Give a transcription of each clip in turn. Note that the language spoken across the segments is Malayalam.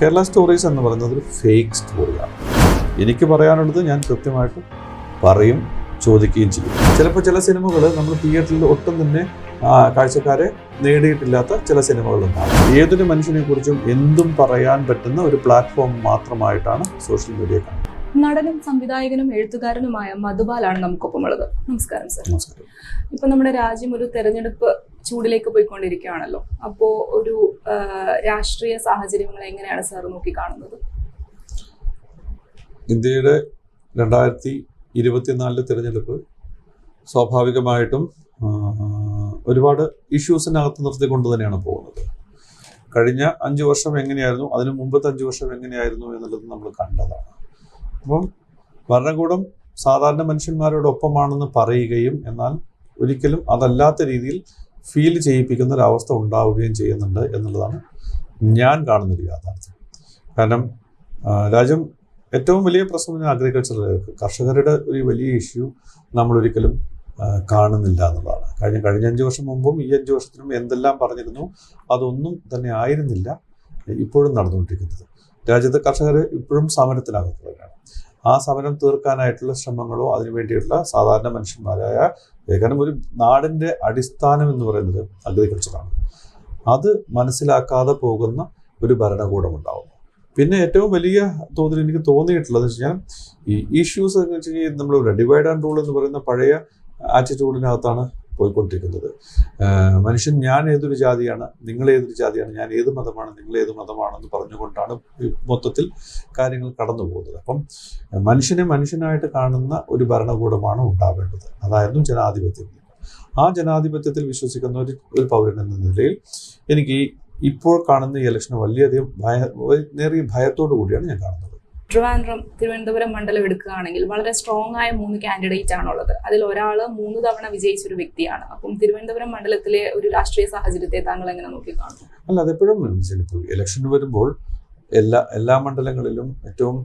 കേരള സ്റ്റോറീസ് എന്ന് പറയുന്നത് ഒരു ഫേക്ക് സ്റ്റോറിയാണ്. എനിക്ക് പറയാനുള്ളത് ഞാൻ കൃത്യമായിട്ട് പറയും ചോദിക്കുകയും ചെയ്യും. ചിലപ്പോൾ ചില സിനിമകൾ നമ്മൾ തിയേറ്ററിൽ ഒട്ടും തന്നെ കാഴ്ചക്കാരെ നേടിയിട്ടില്ലാത്ത ചില സിനിമകളുണ്ടാകും ഏതൊരു മനുഷ്യനെ കുറിച്ചും എന്തും പറയാൻ പറ്റുന്ന ഒരു പ്ലാറ്റ്ഫോം മാത്രമായിട്ടാണ് സോഷ്യൽ മീഡിയ കാണുന്നത്. നടനും സംവിധായകനും എഴുത്തുകാരനുമായ മധുബാലാണ് നമുക്കൊപ്പമുള്ളത്. നമസ്കാരം സർ. നമസ്കാരം. ഇപ്പൊ നമ്മുടെ രാജ്യം ഒരു തെരഞ്ഞെടുപ്പ് ചൂടിലേക്ക് പോയിക്കൊണ്ടിരിക്കുകയാണല്ലോ. അപ്പോ ഒരു രാഷ്ട്രീയ സാഹചര്യങ്ങൾ എങ്ങനെയാണ് സാർ നോക്കി കാണുന്നത്? ഇന്ത്യയുടെ രണ്ടായിരത്തി ഇരുപത്തിനാലിലെ തിരഞ്ഞെടുപ്പ് സ്വാഭാവികമായിട്ടും ഒരുപാട് ഇഷ്യൂസിനകത്ത് നിർത്തിക്കൊണ്ട് തന്നെയാണ് പോകുന്നത്. കഴിഞ്ഞ അഞ്ച് വർഷം എങ്ങനെയായിരുന്നു അതിനു മുമ്പത്തെ അഞ്ച് വർഷം എങ്ങനെയായിരുന്നു എന്നുള്ളത് നമ്മൾ കണ്ടതാണ്. അപ്പം ഭരണകൂടം സാധാരണ മനുഷ്യന്മാരോടൊപ്പമാണെന്ന് പറയുകയും എന്നാൽ ഒരിക്കലും അതല്ലാത്ത രീതിയിൽ ഫീൽ ചെയ്യിപ്പിക്കുന്ന ഒരവസ്ഥ ഉണ്ടാവുകയും ചെയ്യുന്നുണ്ട് എന്നുള്ളതാണ് ഞാൻ കാണുന്നൊരു യാഥാർത്ഥ്യം. കാരണം രാജ്യം ഏറ്റവും വലിയ പ്രശ്നം അഗ്രികൾച്ചർ കർഷകരുടെ ഒരു വലിയ ഇഷ്യൂ നമ്മളൊരിക്കലും കാണുന്നില്ല എന്നുള്ളതാണ്. കഴിഞ്ഞ കഴിഞ്ഞ അഞ്ച് വർഷം മുമ്പും ഈ അഞ്ച് വർഷത്തിനും എന്തെല്ലാം പറഞ്ഞിരുന്നു അതൊന്നും തന്നെ ആയിരുന്നില്ല ഇപ്പോഴും നടന്നുകൊണ്ടിരിക്കുന്നത്. രാജ്യത്തെ കർഷകർ ഇപ്പോഴും സമരത്തിനകത്തുള്ളവരാണ് ആ സമരം തീർക്കാനായിട്ടുള്ള ശ്രമങ്ങളോ അതിനുവേണ്ടിയുള്ള സാധാരണ മനുഷ്യന്മാരായ കാരണം ഒരു നാടിന്റെ അടിസ്ഥാനം എന്ന് പറയുന്നത് അഗ്രികൾച്ചറാണ്. അത് മനസ്സിലാക്കാതെ പോകുന്ന ഒരു ഭരണകൂടം ഉണ്ടാവും പിന്നെ ഏറ്റവും വലിയ തോതിൽ എനിക്ക് തോന്നിയിട്ടുള്ളത് വെച്ച് കഴിഞ്ഞാൽ ഈ ഇഷ്യൂസ് എന്ന് വെച്ച് കഴിഞ്ഞാൽ നമ്മൾ ഡിവൈഡ് ആൻഡ് റൂൾ എന്ന് പറയുന്ന പഴയ ആറ്റിറ്റ്യൂഡിനകത്താണ് പോയിക്കൊണ്ടിരിക്കുന്നത്. മനുഷ്യൻ ഞാൻ ഏതൊരു ജാതിയാണ് നിങ്ങൾ ഏതൊരു ജാതിയാണ് ഞാൻ ഏത് മതമാണ് നിങ്ങൾ ഏത് മതമാണെന്ന് പറഞ്ഞുകൊണ്ടാണ് മൊത്തത്തിൽ കാര്യങ്ങൾ കടന്നു പോകുന്നത്. അപ്പം മനുഷ്യനെ മനുഷ്യനായിട്ട് കാണുന്ന ഒരു ഭരണകൂടമാണ് ഉണ്ടാവേണ്ടത്. അതായിരുന്നു ജനാധിപത്യം. ആ ജനാധിപത്യത്തിൽ വിശ്വസിക്കുന്ന ഒരു ഒരു പൗരൻ എന്ന നിലയിൽ എനിക്ക് ഇപ്പോൾ കാണുന്ന ഈ ഇലക്ഷന് വലിയധികം ഭയ നേറിയ ഭയത്തോടു കൂടിയാണ് ഞാൻ കാണുന്നത്. ട്രിവാൻഡ്രം തിരുവനന്തപുരം മണ്ഡലം എടുക്കുകയാണെങ്കിൽ വളരെ സ്ട്രോങ് ആയ മൂന്ന് കാൻഡിഡേറ്റ് ആണുള്ളത്. അതിൽ ഒരാൾ മൂന്ന് തവണ വിജയിച്ച ഒരു വ്യക്തിയാണ്. അപ്പം തിരുവനന്തപുരം മണ്ഡലത്തിലെ ഒരു രാഷ്ട്രീയ സാഹചര്യത്തെ താങ്കൾ എങ്ങനെ നോക്കി കാണും അല്ല അതെപ്പോഴും ഇലക്ഷൻ വരുമ്പോൾ എല്ലാ എല്ലാ മണ്ഡലങ്ങളിലും ഏറ്റവും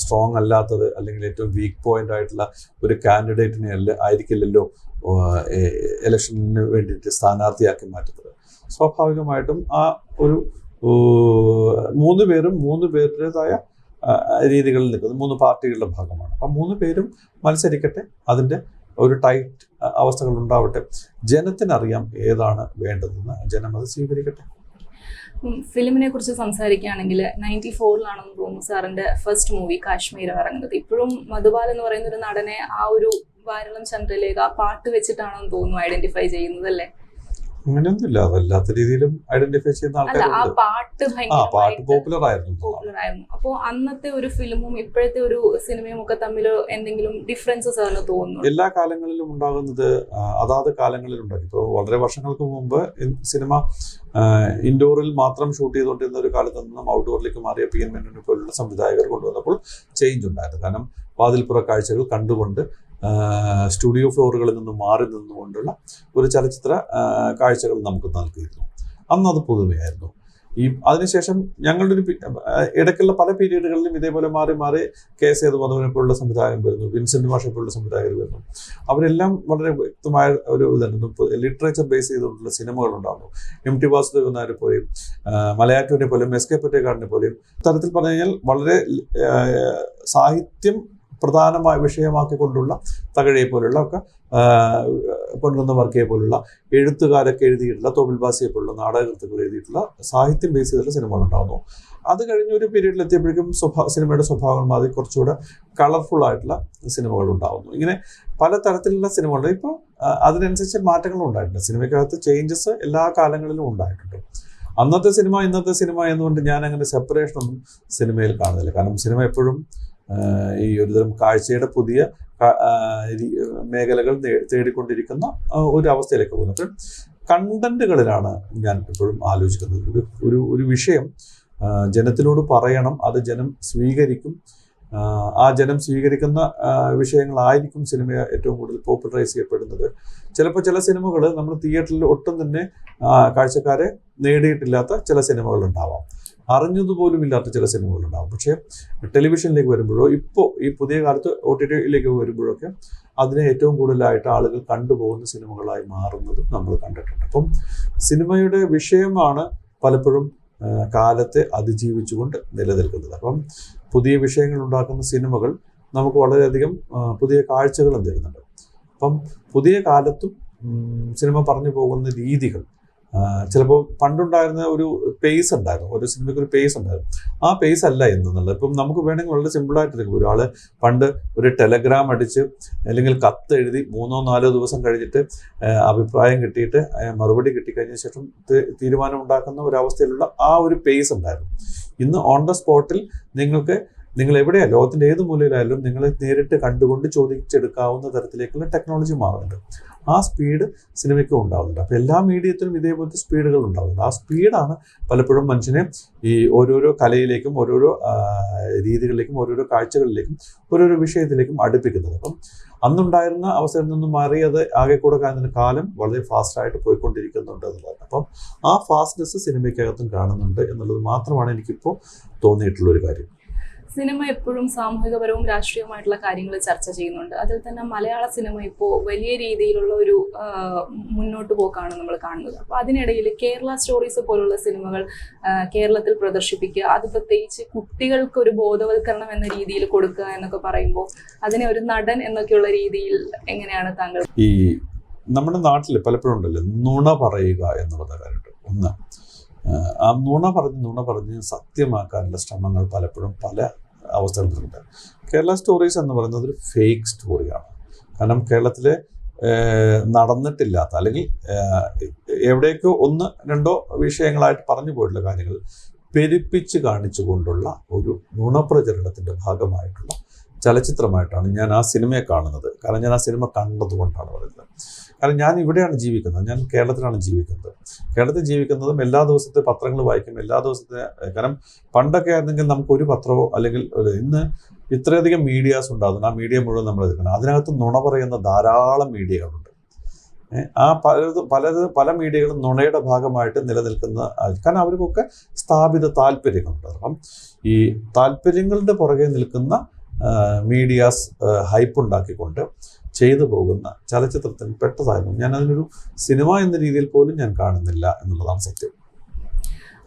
സ്ട്രോങ് അല്ലാത്തത് അല്ലെങ്കിൽ ഏറ്റവും വീക്ക് പോയിന്റ് ആയിട്ടുള്ള ഒരു കാൻഡിഡേറ്റിനെ അല്ല ആയിരിക്കില്ലല്ലോ ഇലക്ഷനു വേണ്ടിയിട്ട് സ്ഥാനാർത്ഥിയാക്കി മാറ്റുന്നത്. സ്വാഭാവികമായിട്ടും ആ ഒരു മൂന്ന് പേരും മൂന്ന് പേരുടേതായ രീതികളിൽ നിൽക്കുന്നത്. മൂന്ന് പാർട്ടികളുടെ ഭാഗമാണ്. അപ്പം മൂന്ന് പേരും മത്സരിക്കട്ടെ. അതിന്റെ ഒരു ടൈറ്റ് അവസ്ഥകൾ ഉണ്ടാവട്ടെ. ജനത്തിനറിയാം ഏതാണ് വേണ്ടതെന്ന്. ജനം അത് സ്വീകരിക്കട്ടെ. ഫിലിമിനെ കുറിച്ച് സംസാരിക്കുകയാണെങ്കിൽ നയന്റി ഫോറിലാണെന്ന് തോന്നുന്നു സാറിന്റെ ഫസ്റ്റ് മൂവി കാശ്മീർ ഇറങ്ങുന്നത്. ഇപ്പോഴും മധുബാൽ എന്ന് പറയുന്ന ഒരു നടനെ ആ ഒരു വാരളം ചന്ദ്രലേഖ ആ പാട്ട് വെച്ചിട്ടാണെന്ന് തോന്നുന്നു ഐഡന്റിഫൈ ചെയ്യുന്നത് അല്ലേ? അങ്ങനെയൊന്നുമില്ല. അതല്ലാത്ത രീതിയിലും ഐഡന്റിഫൈ ചെയ്യുന്ന ആൾക്കാർ ആ പാട്ട് ആ പാട്ട് ഭയങ്കരമായിട്ട് പോപ്പുലർ ആയിരുന്നു ആയിരുന്നു അപ്പോൾ അന്നത്തെ ഒരു ഫിലിമും ഇപ്പോഴത്തെ ഒരു സിനിമയും ഒക്കെ തമ്മിൽ എന്തെങ്കിലും ഡിഫറൻസസ് സാറിന് തോന്നുന്നു എല്ലാ കാലങ്ങളിലും ഉണ്ടാകുന്നത് അതാത് കാലങ്ങളിൽ ഉണ്ടായി ഇപ്പോൾ വളരെ വർഷങ്ങൾക്ക് മുമ്പ് സിനിമ ഇൻഡോറിൽ മാത്രം ഷൂട്ട് ചെയ്തുകൊണ്ടിരുന്ന ഒരു കാലത്ത് നിന്നും ഔട്ട്ഡോറിലേക്ക് മാറിയ പി എൻ മെന്റിനെ പോലുള്ള സംവിധായകർ കൊണ്ടുവന്നപ്പോൾ ചേഞ്ച് ഉണ്ടായിരുന്നു കാരണം വാതിൽപ്പുറ കാഴ്ചകൾ കണ്ടുകൊണ്ട് സ്റ്റുഡിയോ ഫ്ലോറുകളിൽ നിന്നും മാറി നിന്നുകൊണ്ടുള്ള ഒരു ചലച്ചിത്ര കാഴ്ചകൾ നമുക്ക് നൽകിയിരുന്നു. അന്ന് അത് പുതുമയായിരുന്നു ഈ അതിനുശേഷം ഞങ്ങളുടെ ഒരു ഇടയ്ക്കുള്ള പല പീരീഡുകളിലും ഇതേപോലെ മാറി മാറി കെ എസ് യദുമാധവനെ പോലുള്ള സംവിധായകൻ വരുന്നു വിൻസെന്റ് മാഷെ പോലുള്ള സംവിധായകർ വരുന്നു. അവരെല്ലാം വളരെ വ്യക്തമായ ഒരു ഇതായിരുന്നു ലിറ്ററേച്ചർ ബേസ് ചെയ്തുകൊണ്ടുള്ള സിനിമകൾ ഉണ്ടാകുന്നു എം ടി വാസുദേവൻ നായരെ പോലെയും മലയാറ്റൂരിനെ പോലെയും എസ് കെ പൊറ്റേക്കാടിനെ പോലെയും. തരത്തിൽ പറഞ്ഞു കഴിഞ്ഞാൽ വളരെ സാഹിത്യം പ്രധാനമായ വിഷയമാക്കിക്കൊണ്ടുള്ള തകഴിയെ പോലുള്ള ഒക്കെ പൊൻകുന്ന വർക്കയെ പോലുള്ള എഴുത്തുകാരൊക്കെ എഴുതിയിട്ടുള്ള തോമിൽ ബാസിയെ പോലുള്ള നാടകകൃത്തുക്കൾ എഴുതിയിട്ടുള്ള സാഹിത്യം ബേസ് ചെയ്തിട്ടുള്ള സിനിമകൾ ഉണ്ടാകുന്നു അത് കഴിഞ്ഞ ഒരു പീരീഡിൽ എത്തിയപ്പോഴേക്കും സ്വഭാവ സിനിമയുടെ സ്വഭാവങ്ങൾ മാറി കുറച്ചുകൂടെ കളർഫുൾ ആയിട്ടുള്ള സിനിമകൾ ഉണ്ടാകുന്നു ഇങ്ങനെ പല തരത്തിലുള്ള സിനിമകളുണ്ട്. ഇപ്പോൾ അതിനനുസരിച്ച് മാറ്റങ്ങളും ഉണ്ടായിട്ടുണ്ട്. സിനിമയ്ക്കകത്ത് ചേഞ്ചസ് എല്ലാ കാലങ്ങളിലും ഉണ്ടായിട്ടുണ്ട്. അന്നത്തെ സിനിമ ഇന്നത്തെ സിനിമ എന്നുകൊണ്ട് ഞാൻ അങ്ങനെ സെപ്പറേഷൻ ഒന്നും സിനിമയിൽ കാണുന്നില്ല. കാരണം സിനിമ എപ്പോഴും ഈ ഒരുതരം കാഴ്ചയുടെ പുതിയ മേഖലകൾ തേടിക്കൊണ്ടിരിക്കുന്ന ഒരു അവസ്ഥയിലേക്ക് പോകുന്നത് അപ്പം കണ്ടന്റുകളിലാണ് ഞാൻ എപ്പോഴും ആലോചിക്കുന്നത്. ഒരു ഒരു ഒരു വിഷയം ജനത്തിനോട് പറയണം അത് ജനം സ്വീകരിക്കും. ആ, ജനം സ്വീകരിക്കുന്ന വിഷയങ്ങളായിരിക്കും സിനിമ ഏറ്റവും കൂടുതൽ പോപ്പുലറൈസ് ചെയ്യപ്പെടുന്നത്. ചിലപ്പോൾ ചില സിനിമകൾ നമ്മൾ തിയേറ്ററിൽ ഒട്ടും തന്നെ കാഴ്ചക്കാരെ നേടിയിട്ടില്ലാത്ത ചില സിനിമകൾ ഉണ്ടാവാം അറിഞ്ഞതുപോലും ഇല്ലാത്ത ചില സിനിമകളുണ്ടാകും പക്ഷേ ടെലിവിഷനിലേക്ക് വരുമ്പോഴോ ഇപ്പോൾ ഈ പുതിയ കാലത്ത് ഒ ടി ടിയിലേക്ക് വരുമ്പോഴൊക്കെ അതിനെ ഏറ്റവും കൂടുതലായിട്ട് ആളുകൾ കണ്ടുപോകുന്ന സിനിമകളായി മാറുന്നതും നമ്മൾ കണ്ടിട്ടുണ്ട്. അപ്പം സിനിമയുടെ വിഷയമാണ് പലപ്പോഴും കാലത്തെ അതിജീവിച്ചുകൊണ്ട് നിലനിൽക്കുന്നത്. അപ്പം പുതിയ വിഷയങ്ങൾ ഉണ്ടാക്കുന്ന സിനിമകൾ നമുക്ക് വളരെയധികം പുതിയ കാഴ്ചകളും തരുന്നുണ്ട്. അപ്പം പുതിയ കാലത്തും സിനിമ പറഞ്ഞു പോകുന്ന രീതികൾ ചിലപ്പോൾ പണ്ടുണ്ടായിരുന്ന ഒരു പേസ് ഉണ്ടായിരുന്നു. ഓരോ സിനിമയ്ക്ക് ഒരു പേസ് ഉണ്ടായിരുന്നു. ആ പേസ് അല്ല എന്നുള്ളത് ഇപ്പം നമുക്ക് വേണമെങ്കിൽ വളരെ സിമ്പിളായിട്ട് എടുക്കും. ഒരാൾ പണ്ട് ഒരു ടെലഗ്രാം അടിച്ച് അല്ലെങ്കിൽ കത്ത് എഴുതി മൂന്നോ നാലോ ദിവസം കഴിഞ്ഞിട്ട് അഭിപ്രായം കിട്ടിയിട്ട് മറുപടി കിട്ടിക്കഴിഞ്ഞ ശേഷം തീരുമാനം ഉണ്ടാക്കുന്ന ഒരു അവസ്ഥയിലുള്ള ആ ഒരു പേസ് ഉണ്ടായിരുന്നു. ഇന്ന് ഓൺ ദ സ്പോട്ടിൽ നിങ്ങൾക്ക് നിങ്ങൾ എവിടെയാ ലോകത്തിന്റെ ഏത് മൂലയിലായാലും നിങ്ങളെ നേരിട്ട് കണ്ടുകൊണ്ട് ചോദിച്ചെടുക്കാവുന്ന തരത്തിലേക്കുള്ള ടെക്നോളജി മാറുന്നുണ്ട്. ആ സ്പീഡ് സിനിമയ്ക്കും ഉണ്ടാവുന്നുണ്ട്. അപ്പോൾ എല്ലാ മീഡിയത്തിലും ഇതേപോലത്തെ സ്പീഡുകൾ ഉണ്ടാവുന്നുണ്ട്. ആ സ്പീഡാണ് പലപ്പോഴും മനുഷ്യനെ ഈ ഓരോരോ കലയിലേക്കും ഓരോരോ രീതികളിലേക്കും ഓരോരോ കാഴ്ചകളിലേക്കും ഓരോരോ വിഷയത്തിലേക്കും അടുപ്പിക്കുന്നത്. അപ്പം അന്നുണ്ടായിരുന്ന അവസരത്തിൽ നിന്നും മാറി അത് ആകെ കൂടെ കാണുന്ന കാലം വളരെ ഫാസ്റ്റായിട്ട് പോയിക്കൊണ്ടിരിക്കുന്നുണ്ട് എന്നുള്ളതാണ് അപ്പം ആ ഫാസ്റ്റ്നെസ് സിനിമയ്ക്കകത്തും കാണുന്നുണ്ട് എന്നുള്ളത് മാത്രമാണ് എനിക്കിപ്പോൾ തോന്നിയിട്ടുള്ള ഒരു കാര്യം. സിനിമ എപ്പോഴും സാമൂഹികപരവും രാഷ്ട്രീയവുമായിട്ടുള്ള കാര്യങ്ങൾ ചർച്ച ചെയ്യുന്നുണ്ട്. അതിൽ തന്നെ മലയാള സിനിമ ഇപ്പോൾ വലിയ രീതിയിലുള്ള ഒരു മുന്നോട്ട് പോക്കാണ് നമ്മൾ കാണുന്നത്. അപ്പോൾ അതിനിടയിൽ കേരള സ്റ്റോറീസ് പോലുള്ള സിനിമകൾ കേരളത്തിൽ പ്രദർശിപ്പിക്കുക അത് പ്രത്യേകിച്ച് കുട്ടികൾക്ക് ഒരു ബോധവൽക്കരണം എന്ന രീതിയിൽ കൊടുക്കുക എന്നൊക്കെ പറയുമ്പോൾ അതിനെ ഒരു നടൻ എന്നൊക്കെയുള്ള രീതിയിൽ എങ്ങനെയാണ് താങ്കൾ ഈ നമ്മുടെ നാട്ടിൽ പലപ്പോഴും ഉണ്ടല്ലോ നുണ പറയുക എന്ന് പറഞ്ഞ കാര്യമുണ്ട്. ഒന്ന് ആ നുണ പറഞ്ഞ് നുണ പറഞ്ഞ് സത്യമാക്കാനുള്ള ശ്രമങ്ങൾ പലപ്പോഴും പല അവസരത്തിലുണ്ട് കേരള സ്റ്റോറീസ് എന്ന് പറയുന്നത് ഒരു ഫേക്ക് സ്റ്റോറിയാണ് കാരണം കേരളത്തിലെ നടന്നിട്ടില്ലാത്ത അല്ലെങ്കിൽ എവിടേക്കോ ഒന്ന് രണ്ടോ വിഷയങ്ങളായിട്ട് പറഞ്ഞു പോയിട്ടുള്ള കാര്യങ്ങൾ പെരുപ്പിച്ച് കാണിച്ചുകൊണ്ടുള്ള ഒരു നുണപ്രചരണത്തിന്റെ ഭാഗമായിട്ടുള്ള ചലച്ചിത്രമായിട്ടാണ് ഞാൻ ആ സിനിമയെ കാണുന്നത്. കാരണം ഞാൻ ആ സിനിമ കണ്ടതുകൊണ്ടാണ് പറയുന്നത്. കാരണം ഞാൻ ഇവിടെയാണ് ജീവിക്കുന്നത്. ഞാൻ കേരളത്തിലാണ് ജീവിക്കുന്നത്. കേരളത്തിൽ ജീവിക്കുന്നതും എല്ലാ ദിവസത്തെ പത്രങ്ങൾ വായിക്കും എല്ലാ ദിവസത്തെ കാരണം പണ്ടൊക്കെ ആയിരുന്നെങ്കിൽ നമുക്ക് ഒരു പത്രമോ അല്ലെങ്കിൽ ഇന്ന് ഇത്രയധികം മീഡിയാസ് ഉണ്ടാകുന്നു. ആ മീഡിയ മുഴുവൻ നമ്മൾ എടുക്കണം. അതിനകത്ത് നുണ പറയുന്ന ധാരാളം മീഡിയകളുണ്ട്. ആ പലത് പലത് പല മീഡിയകളും നുണയുടെ ഭാഗമായിട്ട് നിലനിൽക്കുന്ന കാരണം അവർക്കൊക്കെ സ്ഥാപിത താല്പര്യങ്ങളുണ്ട്. അപ്പം ഈ താല്പര്യങ്ങളുടെ പുറകെ നിൽക്കുന്ന മീഡിയാസ് ഹൈപ്പ് ഉണ്ടാക്കിക്കൊണ്ട് ചെയ്തു പോകുന്ന ചലച്ചിത്രത്തിന് പെട്ടതായിരുന്നു. ഞാൻ അതിനൊരു സിനിമ എന്ന രീതിയിൽ പോലും ഞാൻ കാണുന്നില്ല എന്നുള്ളതാണ് സത്യം.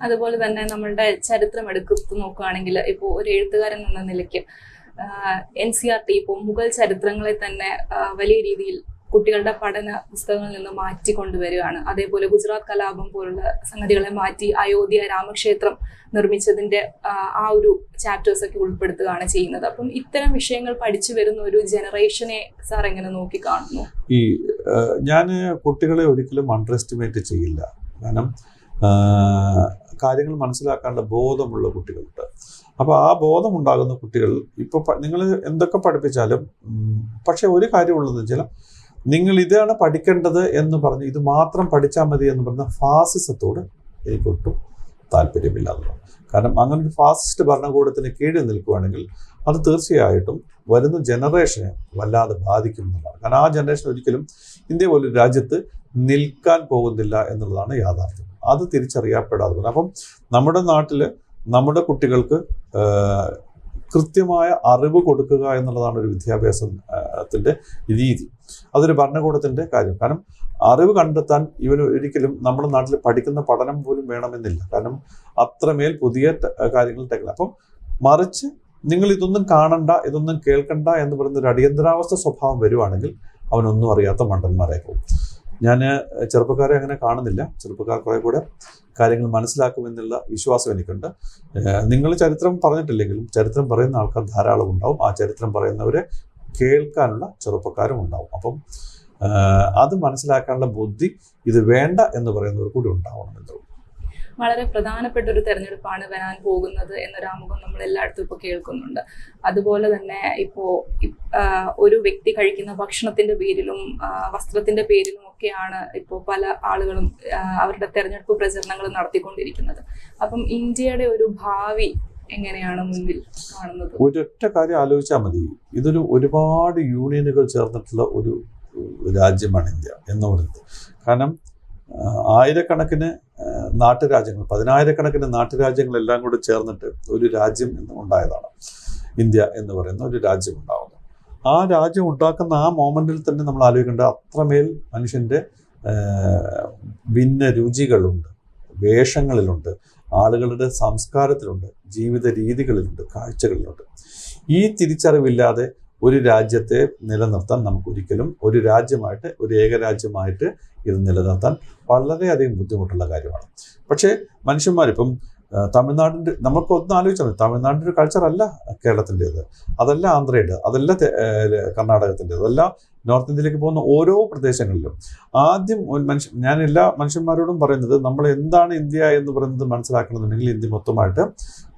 അതുപോലെ തന്നെ നമ്മളുടെ ചരിത്രം എടുത്ത് നോക്കുകയാണെങ്കിൽ ഇപ്പോൾ ഒരു എഴുത്തുകാരൻ എന്ന നിലയ്ക്ക് എൻ സി ആർ ടി ഇപ്പോൾ മുഗൾ ചരിത്രങ്ങളെ തന്നെ വലിയ രീതിയിൽ കുട്ടികളുടെ പഠന പുസ്തകങ്ങളിൽ നിന്ന് മാറ്റി കൊണ്ടുവരികയാണ്. അതേപോലെ ഗുജറാത്ത് കലാപം പോലുള്ള സംഗതികളെ മാറ്റി അയോധ്യ രാമക്ഷേത്രം നിർമ്മിച്ചതിന്റെ ആ, ഒരു ചാപ്റ്റേഴ്സ് ഒക്കെ ഉൾപ്പെടുത്തുകയാണ് ചെയ്യുന്നത്. അപ്പം ഇത്തരം വിഷയങ്ങൾ പഠിച്ചു വരുന്ന ഒരു ജനറേഷനെ സാർ എങ്ങനെ നോക്കി കാണുന്നു? ഈ ഞാൻ കുട്ടികളെ ഒരിക്കലും അണ്ടർ എസ്റ്റിമേറ്റ് ചെയ്യില്ല. കാരണം കാര്യങ്ങൾ മനസ്സിലാക്കാനുള്ള ബോധമുള്ള കുട്ടികളുണ്ട്. അപ്പോൾ ആ ബോധം ഉണ്ടാകുന്ന കുട്ടികൾ ഇപ്പോൾ നിങ്ങൾ എന്തൊക്കെ പഠിപ്പിച്ചാലും പക്ഷെ ഒരു കാര്യമുള്ളതെന്ന് വെച്ചാൽ നിങ്ങൾ ഇതാണ് പഠിക്കേണ്ടത് എന്ന് പറഞ്ഞ് ഇത് മാത്രം പഠിച്ചാൽ മതി എന്ന് പറഞ്ഞ ഫാസിസത്തോട് എനിക്കൊട്ടും താല്പര്യമില്ല കാരണം അങ്ങനെ ഒരു ഫാസിസ്റ്റ് ഭരണകൂടത്തിന് കീഴിൽ നിൽക്കുകയാണെങ്കിൽ അത് തീർച്ചയായിട്ടും വരുന്ന ജനറേഷനെ വല്ലാതെ ബാധിക്കും എന്നുള്ളതാണ്. കാരണം ആ ജനറേഷൻ ഒരിക്കലും ഇന്ത്യ പോലൊരു രാജ്യത്ത് നിൽക്കാൻ പോകുന്നില്ല എന്നുള്ളതാണ് യാഥാർത്ഥ്യം. അത് തിരിച്ചറിയപ്പെടാതെ അപ്പം നമ്മുടെ നാട്ടിൽ നമ്മുടെ കുട്ടികൾക്ക് കൃത്യമായ അറിവ് കൊടുക്കുക എന്നുള്ളതാണ് ഒരു വിദ്യാഭ്യാസത്തിന്റെ രീതി. അതൊരു ഭരണകൂടത്തിന്റെ കാര്യം. കാരണം അറിവ് കണ്ടെത്താൻ ഇവന് ഒരിക്കലും നമ്മുടെ നാട്ടിൽ പഠിക്കുന്ന പഠനം പോലും വേണമെന്നില്ല. കാരണം അത്രമേൽ പുതിയ കാര്യങ്ങൾ ടെക്ന അപ്പം മറിച്ച് നിങ്ങൾ ഇതൊന്നും കാണണ്ട ഇതൊന്നും കേൾക്കണ്ട എന്ന് പറയുന്ന ഒരു അടിയന്തരാവസ്ഥ സ്വഭാവം വരുവാണെങ്കിൽ അവനൊന്നും അറിയാത്ത മണ്ടന്മാരെ പോകും. ഞാൻ ചെറുപ്പക്കാരെ അങ്ങനെ കാണുന്നില്ല. ചെറുപ്പക്കാർ കുറെ കൂടെ കാര്യങ്ങൾ മനസ്സിലാക്കുമെന്നുള്ള വിശ്വാസം എനിക്കുണ്ട്. നിങ്ങൾ ചരിത്രം പറഞ്ഞിട്ടില്ലെങ്കിലും ചരിത്രം പറയുന്ന ആൾക്കാർ ധാരാളം ഉണ്ടാവും. ആ ചരിത്രം പറയുന്നവരെ കേൾക്കാനുള്ള ചെറുപ്പക്കാരും ഉണ്ടാവും. അപ്പം അത് മനസ്സിലാക്കാനുള്ള ബുദ്ധി ഇത് വേണ്ട എന്ന് പറയുന്നവർ കൂടി ഉണ്ടാവണം ഉണ്ടാവണമെന്നുള്ളൂ വളരെ പ്രധാനപ്പെട്ട ഒരു തെരഞ്ഞെടുപ്പാണ് വരാൻ പോകുന്നത് എന്നൊരു ആമുഖം നമ്മൾ എല്ലായിടത്തും ഇപ്പോൾ കേൾക്കുന്നുണ്ട്. അതുപോലെ തന്നെ ഇപ്പോൾ ഒരു വ്യക്തി കഴിക്കുന്ന ഭക്ഷണത്തിന്റെ പേരിലും വസ്ത്രത്തിന്റെ പേരിലും ഒക്കെയാണ് ഇപ്പോൾ പല ആളുകളും അവരുടെ തെരഞ്ഞെടുപ്പ് പ്രചരണങ്ങൾ നടത്തിക്കൊണ്ടിരിക്കുന്നത്. അപ്പം ഇന്ത്യയുടെ ഒരു ഭാവി എങ്ങനെയാണ് മുന്നിൽ കാണുന്നത്? ഒരൊറ്റ കാര്യം ആലോചിച്ചാൽ മതി. ഇതൊരു ഒരുപാട് യൂണിയനുകൾ ചേർന്നിട്ടുള്ള ഒരു രാജ്യമാണ് ഇന്ത്യ എന്ന് പറയുന്നത്. കാരണം ആയിരക്കണക്കിന് നാട്ടുരാജ്യങ്ങൾ പതിനായിരക്കണക്കിന് നാട്ടുരാജ്യങ്ങളെല്ലാം കൂടെ ചേർന്നിട്ട് ഒരു രാജ്യം എന്ന് ഉണ്ടായതാണ് ഇന്ത്യ എന്ന് പറയുന്ന ഒരു രാജ്യം ഉണ്ടാവുന്നു ആ രാജ്യം ഉണ്ടാക്കുന്ന ആ മോമെന്റിൽ തന്നെ നമ്മൾ ആലോചിക്കേണ്ട അത്രമേൽ മനുഷ്യന്റെ ഭിന്ന രുചികളുണ്ട് വേഷങ്ങളിലുണ്ട്. ആളുകളുടെ സംസ്കാരത്തിലുണ്ട് ജീവിത രീതികളിലുണ്ട് കാഴ്ചകളിലുണ്ട്. ഈ തിരിച്ചറിവില്ലാതെ ഒരു രാജ്യത്തെ നിലനിർത്താൻ നമുക്ക് ഒരിക്കലും ഒരു രാജ്യമായിട്ട് ഒരു ഏകരാജ്യമായിട്ട് ഇത് നിലനിർത്താൻ വളരെയധികം ബുദ്ധിമുട്ടുള്ള കാര്യമാണ്. പക്ഷേ മനുഷ്യന്മാരിപ്പം തമിഴ്നാടിന്റെ നമുക്ക് ഒന്ന് ആലോചിച്ചാൽ മതി. തമിഴ്നാടിന്റെ ഒരു കൾച്ചറല്ല കേരളത്തിന്റെത്. അതല്ല ആന്ധ്രയുടെ അതല്ല കർണാടകത്തിന്റെ അതല്ല നോർത്ത് ഇന്ത്യയിലേക്ക് പോകുന്ന ഓരോ പ്രദേശങ്ങളിലും. ആദ്യം ഒരു മനുഷ്യൻ ഞാൻ എല്ലാ മനുഷ്യന്മാരോടും പറയുന്നത് നമ്മൾ എന്താണ് ഇന്ത്യ എന്ന് പറയുന്നത് മനസ്സിലാക്കണമെന്നുണ്ടെങ്കിൽ ഇന്ത്യ മൊത്തമായിട്ട്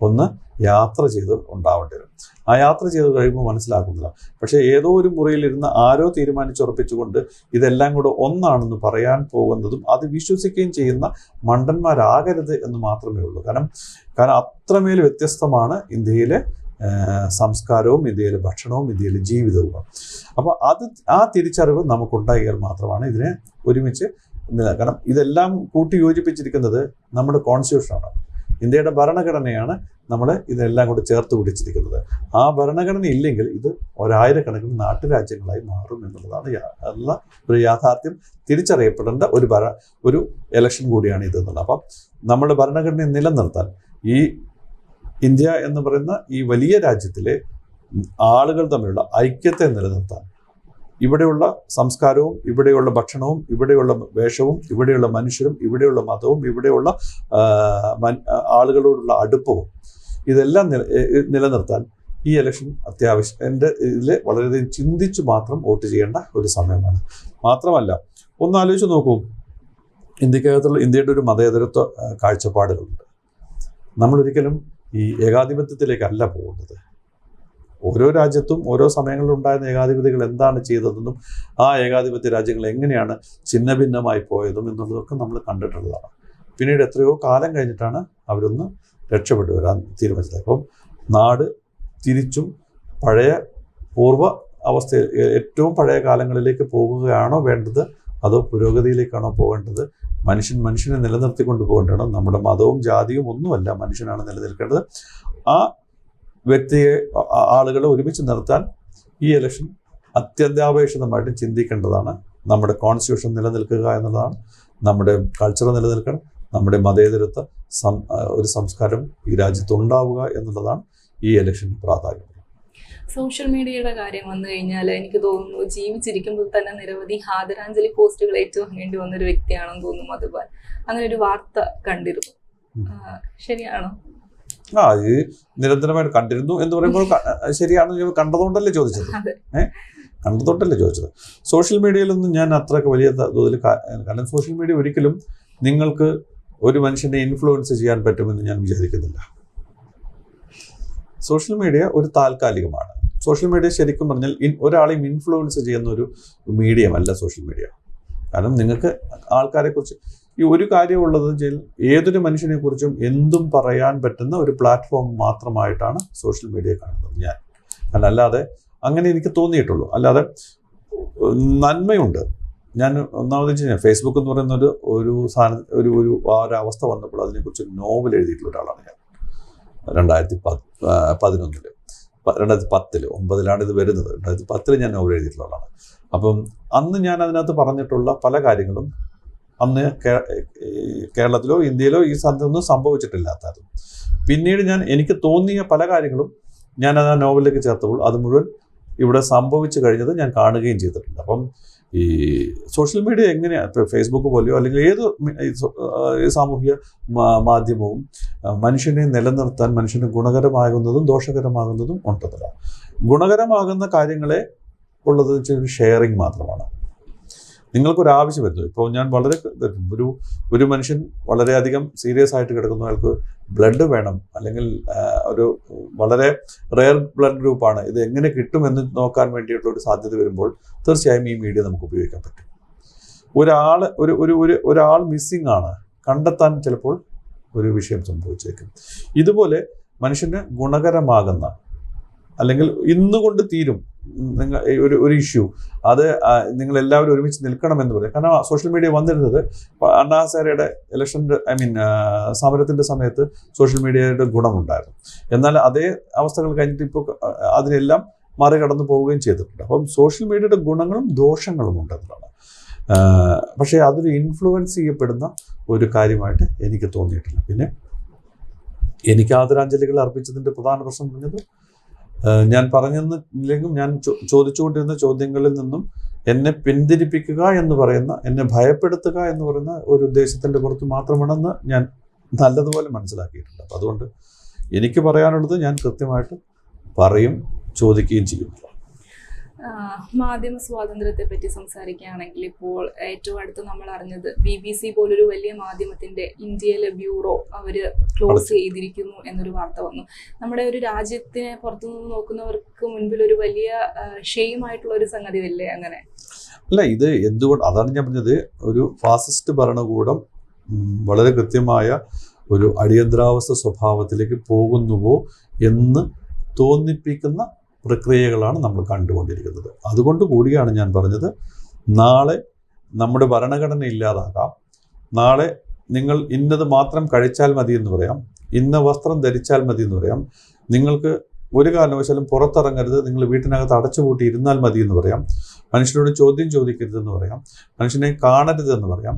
ഒന്ന് യാത്ര ചെയ്ത് ഉണ്ടാവേണ്ടി വരും ആ യാത്ര ചെയ്ത് കഴിയുമ്പോൾ മനസ്സിലാക്കുന്നില്ല. പക്ഷേ ഏതോ ഒരു മുറിയിലിരുന്ന് ആരോ തീരുമാനിച്ചുറപ്പിച്ചുകൊണ്ട് ഇതെല്ലാം കൂടെ ഒന്നാണെന്ന് പറയാൻ പോകുന്നതും അത് വിശ്വസിക്കുകയും ചെയ്യുന്ന മണ്ടന്മാരാകരുത് എന്ന് മാത്രമേ ഉള്ളൂ. കാരണം കാരണം അത്രമേൽ വ്യത്യസ്തമാണ് ഇന്ത്യയിലെ സംസ്കാരവും ഇന്ത്യയിലെ ഭക്ഷണവും ഇന്ത്യയിലെ ജീവിതവും. അപ്പോൾ അത് ആ തിരിച്ചറിവ് നമുക്കുണ്ടായാൽ മാത്രമാണ് ഇതിനെ ഒരുമിച്ച് കാരണം ഇതെല്ലാം കൂട്ടി യോജിപ്പിച്ചിരിക്കുന്നത് നമ്മുടെ കോൺസ്റ്റിറ്റ്യൂഷനാണ്. ഇന്ത്യയുടെ ഭരണഘടനയാണ് നമ്മൾ ഇതെല്ലാം കൂടി ചേർത്ത് പിടിച്ചിരിക്കുന്നത്. ആ ഭരണഘടന ഇല്ലെങ്കിൽ ഇത് ഒരായിരക്കണക്കിന് നാട്ടുരാജ്യങ്ങളായി മാറും എന്നുള്ളതാണ് ഉള്ള ഒരു യാഥാർത്ഥ്യം. തിരിച്ചറിയപ്പെടേണ്ട ഒരു ഭര ഒരു ഇലക്ഷൻ കൂടിയാണ് ഇത് എന്നുള്ളത് അപ്പം നമ്മുടെ ഭരണഘടനയെ നിലനിർത്താൻ ഈ ഇന്ത്യ എന്ന് പറയുന്ന ഈ വലിയ രാജ്യത്തിലെ ആളുകൾ തമ്മിലുള്ള ഐക്യത്തെ നിലനിർത്താൻ. ഇവിടെയുള്ള സംസ്കാരവും ഇവിടെയുള്ള ഭക്ഷണവും ഇവിടെയുള്ള വേഷവും ഇവിടെയുള്ള മനുഷ്യരും ഇവിടെയുള്ള മതവും ഇവിടെയുള്ള ആളുകളോടുള്ള അടുപ്പവും ഇതെല്ലാം നിലനിർത്താൻ ഈ ഇലക്ഷൻ അത്യാവശ്യം എന്റെ ഇതിൽ വളരെയധികം ചിന്തിച്ച് മാത്രം വോട്ട് ചെയ്യേണ്ട ഒരു സമയമാണ്. മാത്രമല്ല ഒന്ന് ആലോചിച്ച് നോക്കൂ. ഇന്ത്യക്കകത്തുള്ള ഇന്ത്യയുടെ ഒരു മതേതരത്വ കാഴ്ചപ്പാടുകളുണ്ട്. നമ്മളൊരിക്കലും ഈ ഏകാധിപത്യത്തിലേക്കല്ല പോകുന്നത്. ഓരോ രാജ്യത്തും ഓരോ സമയങ്ങളിൽ ഉണ്ടായിരുന്ന ഏകാധിപതികൾ എന്താണ് ചെയ്തതെന്നും ആ ഏകാധിപത്യ രാജ്യങ്ങൾ എങ്ങനെയാണ് ഛിന്ന ഭിന്നമായി പോയതും എന്നുള്ളതൊക്കെ നമ്മൾ കണ്ടിട്ടുള്ളതാണ്. പിന്നീട് എത്രയോ കാലം കഴിഞ്ഞിട്ടാണ് അവരൊന്ന് രക്ഷപ്പെട്ടു വരാൻ തീരുമാനിച്ചത്. അപ്പം നാട് തിരിച്ചും പഴയ പൂർവ അവസ്ഥ ഏറ്റവും പഴയ കാലങ്ങളിലേക്ക് പോകുകയാണോ വേണ്ടത് അതോ പുരോഗതിയിലേക്കാണോ പോകേണ്ടത്? മനുഷ്യൻ മനുഷ്യനെ നിലനിർത്തിക്കൊണ്ട് പോകേണ്ടതാണ്. നമ്മുടെ മതവും ജാതിയും ഒന്നുമല്ല മനുഷ്യനാണ് നിലനിൽക്കേണ്ടത്. ആ വ്യക്തിയെ ആളുകളെ ഒരുമിച്ച് നിർത്താൻ ഈ ഇലക്ഷൻ അത്യന്താപേക്ഷിതമായിട്ട് ചിന്തിക്കേണ്ടതാണ്. നമ്മുടെ കോൺസ്റ്റിറ്റ്യൂഷൻ നിലനിൽക്കുക എന്നുള്ളതാണ്. നമ്മുടെ കൾച്ചർ നിലനിൽക്കണം. നമ്മുടെ മതേതരത്വ ഒരു സംസ്കാരം ഈ രാജ്യത്തുണ്ടാവുക എന്നുള്ളതാണ് ഈ ഇലക്ഷന്റെ പ്രാധാന്യം. സോഷ്യൽ മീഡിയയുടെ കാര്യം വന്നു കഴിഞ്ഞാൽ എനിക്ക് തോന്നുന്നു ജീവിച്ചിരിക്കുമ്പോൾ തന്നെ നിരവധി ആദരാഞ്ജലി പോസ്റ്റുകൾ ഏറ്റുവാങ്ങേണ്ടി വന്ന ഒരു വ്യക്തിയാണെന്ന് തോന്നുന്നു അതുപോലെ അങ്ങനെ ഒരു വാർത്ത കണ്ടിരുന്നു. ശരിയാണോ? ആ ഇത് നിരന്തരമായിട്ട് കണ്ടിരുന്നു എന്ന് പറയുമ്പോൾ ശരിയാണെന്ന് കണ്ടതുകൊണ്ടല്ലേ ചോദിച്ചത്. ഏഹ് കണ്ടതുകൊണ്ടല്ലേ ചോദിച്ചത്. സോഷ്യൽ മീഡിയയിലൊന്നും ഞാൻ അത്രയൊക്കെ വലിയ തോതിൽ കാരണം സോഷ്യൽ മീഡിയ ഒരിക്കലും നിങ്ങൾക്ക് ഒരു മനുഷ്യനെ ഇൻഫ്ലുവൻസ് ചെയ്യാൻ പറ്റുമെന്ന് ഞാൻ വിചാരിക്കുന്നില്ല. സോഷ്യൽ മീഡിയ ഒരു താൽക്കാലികമാണ്. സോഷ്യൽ മീഡിയ ശരിക്കും പറഞ്ഞാൽ ഇൻ- ഒരാളെയും ഇൻഫ്ലുവൻസ് ചെയ്യുന്ന ഒരു മീഡിയം അല്ല സോഷ്യൽ മീഡിയ. കാരണം നിങ്ങൾക്ക് ആൾക്കാരെ കുറിച്ച് ഈ ഒരു കാര്യമുള്ളത് വെച്ചാൽ ഏതൊരു മനുഷ്യനെ കുറിച്ചും എന്തും പറയാൻ പറ്റുന്ന ഒരു പ്ലാറ്റ്ഫോം മാത്രമായിട്ടാണ് സോഷ്യൽ മീഡിയ കാണുന്നത് ഞാൻ. കാരണം അല്ലാതെ അങ്ങനെ എനിക്ക് തോന്നിയിട്ടുള്ളൂ. അല്ലാതെ നന്മയുണ്ട്. ഞാൻ ഒന്നാമത് വെച്ച് ഫേസ്ബുക്ക് എന്ന് പറയുന്ന ഒരു ഒരു സാധനം ഒരു ഒരു ആ ഒരു അവസ്ഥ വന്നപ്പോൾ അതിനെക്കുറിച്ച് നോവൽ എഴുതിയിട്ടുള്ള ഒരാളാണ് ഞാൻ. രണ്ടായിരത്തി പത്ത് പതിനൊന്നിൽ. രണ്ടായിരത്തി പത്തിൽ ഒമ്പതിലാണ് ഇത് വരുന്നത്. രണ്ടായിരത്തി പത്തിൽ ഞാൻ നോവൽ എഴുതിയിട്ടുള്ളതാണ്. അപ്പം അന്ന് ഞാൻ അതിനകത്ത് പറഞ്ഞിട്ടുള്ള പല കാര്യങ്ങളും അന്ന് കേരളത്തിലോ ഇന്ത്യയിലോ ഈ ഒന്നും സംഭവിച്ചിട്ടില്ലാത്തായിരുന്നു പിന്നീട് ഞാൻ എനിക്ക് തോന്നിയ പല കാര്യങ്ങളും ഞാൻ അത് ആ നോവലിലേക്ക് ചേർത്തപ്പോൾ അത് മുഴുവൻ ഇവിടെ സംഭവിച്ചു കഴിഞ്ഞത് ഞാൻ കാണുകയും ചെയ്തിട്ടുണ്ട്. അപ്പം ഈ സോഷ്യൽ മീഡിയ എങ്ങനെയാണ് ഇപ്പോൾ ഫേസ്ബുക്ക് പോലെയോ അല്ലെങ്കിൽ ഏത് സാമൂഹിക മാധ്യമവും മനുഷ്യനെ നിലനിർത്താൻ മനുഷ്യന് ഗുണകരമാകുന്നതും ദോഷകരമാകുന്നതും ഉണ്ടതല്ല ഗുണകരമാകുന്ന കാര്യങ്ങളെ ഉള്ളത് ഷെയറിങ് മാത്രമാണ്. നിങ്ങൾക്കൊരു ആവശ്യം വരുന്നു. ഇപ്പോൾ ഞാൻ വളരെ ഒരു ഒരു മനുഷ്യൻ വളരെയധികം സീരിയസ് ആയിട്ട് കിടക്കുന്ന. ആൾക്ക് ബ്ലഡ് വേണം. അല്ലെങ്കിൽ ഒരു വളരെ റെയർ ബ്ലഡ് ഗ്രൂപ്പാണ്. ഇത് എങ്ങനെ കിട്ടുമെന്ന് നോക്കാൻ വേണ്ടിയിട്ടുള്ള ഒരു സാധ്യത വരുമ്പോൾ തീർച്ചയായും ഈ മീഡിയ നമുക്ക് ഉപയോഗിക്കാൻ പറ്റും. ഒരാൾ ഒരു ഒരു ഒരു ഒരാൾ മിസ്സിംഗ് ആണ്. കണ്ടെത്താൻ ചിലപ്പോൾ ഒരു വിഷയം സംഭവിച്ചേക്കും. ഇതുപോലെ മനുഷ്യന് ഗുണകരമാകുന്ന അല്ലെങ്കിൽ ഇന്നുകൊണ്ട് തീരും. നിങ്ങൾ ഒരു ഒരു ഇഷ്യൂ അത് നിങ്ങൾ എല്ലാവരും ഒരുമിച്ച് നിൽക്കണം എന്ന് പറയും. കാരണം സോഷ്യൽ മീഡിയ വന്നിരുന്നത് അണ്ണാഹസാരയുടെ അണ്ണാ ഹസാരയുടെ ഇലക്ഷന്റെ ഐ മീൻ സമരത്തിന്റെ സമയത്ത് സോഷ്യൽ മീഡിയയുടെ ഗുണമുണ്ടായിരുന്നു. എന്നാൽ അതേ അവസ്ഥകൾ കഴിഞ്ഞിട്ട് ഇപ്പോൾ അതിനെല്ലാം മറികടന്നു പോവുകയും ചെയ്തിട്ടുണ്ട്. അപ്പം സോഷ്യൽ മീഡിയയുടെ ഗുണങ്ങളും ദോഷങ്ങളും ഉണ്ട് എന്നുള്ളതാണ്. പക്ഷേ അതൊരു ഇൻഫ്ലുവൻസ് ചെയ്യപ്പെടുന്ന ഒരു കാര്യമായിട്ട് എനിക്ക് തോന്നിയിട്ടില്ല. പിന്നെ എനിക്ക് ആദരാഞ്ജലികൾ അർപ്പിച്ചതിന്റെ പ്രധാന പ്രശ്നം പറഞ്ഞത് ഞാൻ പറഞ്ഞെന്നില്ലെങ്കിലും ഞാൻ ചോദിച്ചുകൊണ്ടിരുന്ന ചോദ്യങ്ങളിൽ നിന്നും എന്നെ പിന്തിരിപ്പിക്കുക എന്ന് പറയുന്ന എന്നെ ഭയപ്പെടുത്തുക എന്ന് പറയുന്ന ഒരു ഉദ്ദേശത്തിന്റെ പുറത്ത് മാത്രമാണെന്ന് ഞാൻ നല്ലതുപോലെ മനസ്സിലാക്കിയിട്ടുണ്ട്. അപ്പം അതുകൊണ്ട് എനിക്ക് പറയാനുള്ളത് ഞാൻ കൃത്യമായിട്ട് പറയും ചോദിക്കുകയും ചെയ്യും മാധ്യമ സ്വാതന്ത്ര്യത്തെ പറ്റി സംസാരിക്കുകയാണെങ്കിൽ ഇപ്പോൾ ഏറ്റവും അടുത്ത് നമ്മൾ അറിഞ്ഞത് ബി ബി സി പോലൊരു വലിയ മാധ്യമത്തിന്റെ ഇന്ത്യയിലെ ബ്യൂറോ അവർ ക്ലോസ് ചെയ്തിരിക്കുന്നു എന്നൊരു വാർത്ത വന്നു. നമ്മുടെ ഒരു രാജ്യത്തിനെ പുറത്തുനിന്ന് നോക്കുന്നവർക്ക് മുൻപിൽ ഒരു വലിയ ഷെയിം ആയിട്ടുള്ള ഒരു സംഗതി അല്ലേ അങ്ങനെ? അല്ല ഇത് എന്തുകൊണ്ട് അതാണ് ഞാൻ പറഞ്ഞത് ഒരു ഫാസിസ്റ്റ് ഭരണകൂടം വളരെ കൃത്യമായ ഒരു അടിയന്തരാവസ്ഥ സ്വഭാവത്തിലേക്ക് പോകുന്നുവോ എന്ന് തോന്നിപ്പിക്കുന്ന പ്രക്രിയകളാണ് നമ്മൾ കണ്ടുകൊണ്ടിരിക്കുന്നത്. അതുകൊണ്ട് കൂടിയാണ് ഞാൻ പറഞ്ഞത് നാളെ നമ്മുടെ ഭരണഘടന ഇല്ലാതാക്കാം നാളെ നിങ്ങൾ ഇന്നത് മാത്രം കഴിച്ചാൽ മതി എന്ന് പറയാം. ഇന്ന വസ്ത്രം ധരിച്ചാൽ മതി എന്ന് പറയാം. നിങ്ങൾക്ക് ഒരു കാരണവശാലും പുറത്തിറങ്ങരുത്. നിങ്ങൾ വീട്ടിനകത്ത് അടച്ചുപൂട്ടി ഇരുന്നാൽ മതി എന്ന് പറയാം. മനുഷ്യനോട് ചോദ്യം ചോദിക്കരുതെന്ന് പറയാം. മനുഷ്യനെ കാണരുതെന്ന് പറയാം.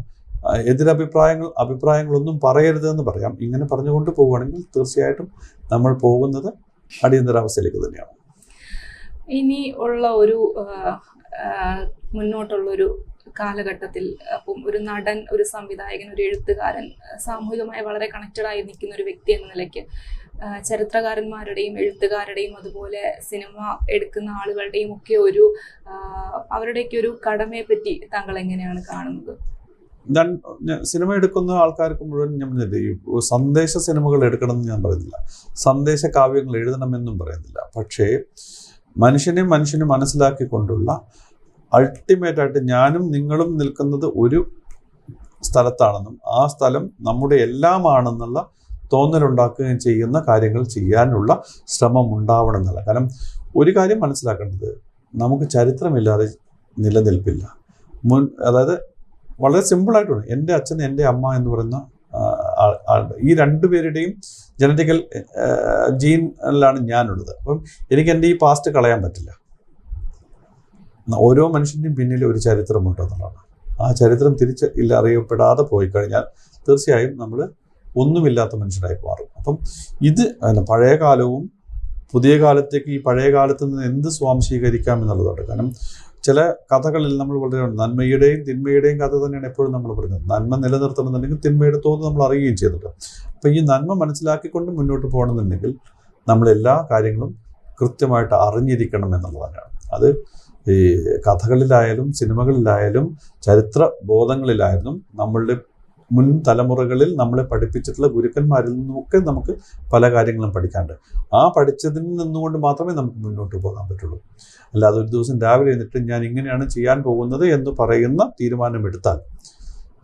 എതിരഭിപ്രായങ്ങൾ അഭിപ്രായങ്ങളൊന്നും പറയരുതെന്ന് പറയാം. ഇങ്ങനെ പറഞ്ഞുകൊണ്ട് പോവുകയാണെങ്കിൽ തീർച്ചയായിട്ടും നമ്മൾ പോകുന്നത് അടിയന്തരാവസ്ഥയിലേക്ക് തന്നെയാണ്. ഇനി ഉള്ള ഒരു ആ, ആ, മുന്നോട്ടുള്ള ഒരു കാലഘട്ടത്തിൽ അപ്പം ഒരു നടൻ ഒരു സംവിധായകൻ ഒരു എഴുത്തുകാരൻ സാമൂഹികമായി വളരെ കണക്റ്റഡ് ആയി നിൽക്കുന്ന ഒരു വ്യക്തി എന്ന നിലയ്ക്ക് ചരിത്രകാരന്മാരുടെയും എഴുത്തുകാരുടെയും അതുപോലെ സിനിമ എടുക്കുന്ന ആളുകളുടെയും ഒക്കെ ഒരു അവരുടെയൊക്കെ ഒരു കടമയെ പറ്റി താങ്കൾ എങ്ങനെയാണ് കാണുന്നത്? സിനിമ എടുക്കുന്ന ആൾക്കാർക്ക് മുഴുവൻ ഞാൻ പറഞ്ഞില്ലേ ഈ സന്ദേശ സിനിമകൾ എടുക്കണമെന്ന് ഞാൻ പറയുന്നില്ല. സന്ദേശ കാവ്യങ്ങൾ എഴുതണമെന്നും പറയുന്നില്ല. പക്ഷേ മനുഷ്യനെ മനുഷ്യന് മനസ്സിലാക്കിക്കൊണ്ടുള്ള അൾട്ടിമേറ്റ് ആയിട്ട് ഞാനും നിങ്ങളും നിൽക്കുന്നത് ഒരു സ്ഥലത്താണെന്നും ആ സ്ഥലം നമ്മുടെ എല്ലാമാണെന്നുള്ള തോന്നലുണ്ടാക്കുകയും ചെയ്യുന്ന കാര്യങ്ങൾ ചെയ്യാനുള്ള ശ്രമം ഉണ്ടാവണം എന്നുള്ള കാരണം ഒരു കാര്യം മനസ്സിലാക്കേണ്ടത് നമുക്ക് ചരിത്രമില്ലാതെ നിലനിൽപ്പില്ല. മുൻ അതായത് വളരെ സിമ്പിളായിട്ടുണ്ട് എന്റെ അച്ഛൻ എന്റെ അമ്മ എന്ന് പറയുന്ന ആ, ആ- ആളുടെ ഈ രണ്ടുപേരുടെയും ജനറ്റിക്കൽ ജീനിലാണ് ഞാനുള്ളത്. അപ്പം എനിക്ക് എന്റെ ഈ പാസ്റ്റ് കളയാൻ പറ്റില്ല. ഓരോ മനുഷ്യന്റെയും പിന്നിൽ ഒരു ചരിത്രമുണ്ട് എന്നുള്ളതാണ്. ആ ചരിത്രം തിരിച്ച് ഇല്ല അറിയപ്പെടാതെ പോയി കഴിഞ്ഞാൽ തീർച്ചയായും നമ്മൾ ഒന്നുമില്ലാത്ത മനുഷ്യരായി മാറും. അപ്പം ഇത് പഴയ കാലവും പുതിയ കാലത്തേക്ക് ഈ പഴയ കാലത്ത് നിന്ന് എന്ത് സ്വാംശീകരിക്കാം എന്നുള്ളതാണ്. കാരണം ചില കഥകളിൽ നമ്മൾ വളരെ നന്മയുടെയും തിന്മയുടെയും കഥ തന്നെയാണ് എപ്പോഴും നമ്മൾ പറയുന്നത്. നന്മ നിലനിർത്തണമെന്നുണ്ടെങ്കിൽ തിന്മയുടെ തോത് നമ്മൾ അറിയുകയും ചെയ്തിട്ട് അപ്പോൾ ഈ നന്മ മനസ്സിലാക്കിക്കൊണ്ട് മുന്നോട്ട് പോകണമെന്നുണ്ടെങ്കിൽ നമ്മൾ എല്ലാ കാര്യങ്ങളും കൃത്യമായിട്ട് അറിഞ്ഞിരിക്കണം എന്നുള്ളത് തന്നെയാണ്. അത് ഈ കഥകളിലായാലും സിനിമകളിലായാലും ചരിത്ര ബോധങ്ങളിലായാലും നമ്മളുടെ മുൻ തലമുറകളിൽ നമ്മളെ പഠിപ്പിച്ചിട്ടുള്ള ഗുരുക്കന്മാരിൽ നിന്നൊക്കെ നമുക്ക് പല കാര്യങ്ങളും പഠിക്കാണ്ട് ആ പഠിച്ചതിൽ നിന്നുകൊണ്ട് മാത്രമേ നമുക്ക് മുന്നോട്ട് പോകാൻ പറ്റുള്ളൂ. അല്ലാതെ ഒരു ദിവസം രാവിലെ എന്നിട്ട് ഞാൻ ഇങ്ങനെയാണ് ചെയ്യാൻ പോകുന്നത് എന്ന് പറയുന്ന തീരുമാനമെടുത്താൽ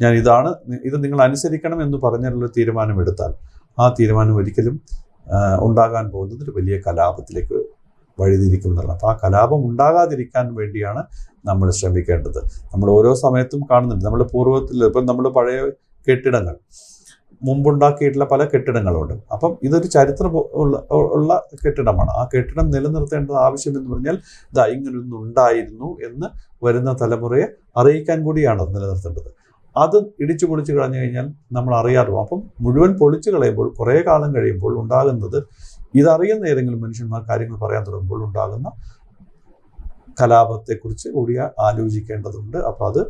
ഞാൻ ഇതാണ് ഇത് നിങ്ങൾ അനുസരിക്കണം എന്ന് പറഞ്ഞുള്ള തീരുമാനമെടുത്താൽ ആ തീരുമാനം ഒരിക്കലും ഉണ്ടാകാൻ പോകുന്നത് ഒരു വലിയ കലാപത്തിലേക്ക് വഴിതിരിക്കും എന്നുള്ളത് അപ്പോൾ ആ കലാപം ഉണ്ടാകാതിരിക്കാൻ വേണ്ടിയാണ് നമ്മൾ ശ്രമിക്കേണ്ടത്. നമ്മൾ ഓരോ സമയത്തും കാണുന്നുണ്ട്. നമ്മൾ പൂർവത്തിൽ ഇപ്പം നമ്മൾ പഴയ കെട്ടിടങ്ങൾ. മുമ്പുണ്ടാക്കിയിട്ടുള്ള പല കെട്ടിടങ്ങളുണ്ട്. അപ്പം ഇതൊരു ചരിത്ര ഉള്ള കെട്ടിടമാണ്. ആ കെട്ടിടം നിലനിർത്തേണ്ടത് ആവശ്യമെന്ന് പറഞ്ഞാൽ ഇതാ ഇങ്ങനൊന്നുണ്ടായിരുന്നു എന്ന് വരുന്ന തലമുറയെ അറിയിക്കാൻ കൂടിയാണ് നിലനിർത്തേണ്ടത്. അത് ഇടിച്ചു പൊളിച്ചു കളഞ്ഞു കഴിഞ്ഞാൽ നമ്മൾ അറിയാറും അപ്പം മുഴുവൻ പൊളിച്ചു കളയുമ്പോൾ കുറേ കാലം കഴിയുമ്പോൾ ഉണ്ടാകുന്നത് ഇതറിയുന്ന ഏതെങ്കിലും മനുഷ്യന്മാർ കാര്യങ്ങൾ പറയാൻ തുടങ്ങുമ്പോൾ ഉണ്ടാകുന്ന കലാപത്തെക്കുറിച്ച് കൂടി ആലോചിക്കേണ്ടതുണ്ട്. അപ്പോൾ അത്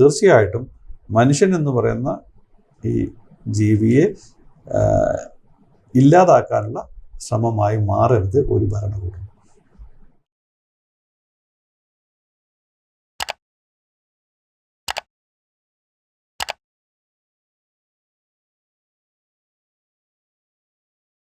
തീർച്ചയായിട്ടും മനുഷ്യൻ എന്ന് പറയുന്ന ഈ ജീവിയെ ഇല്ലാതാക്കാനുള്ള ശ്രമമായി മാറരുത് ഒരു ഭരണകൂടം.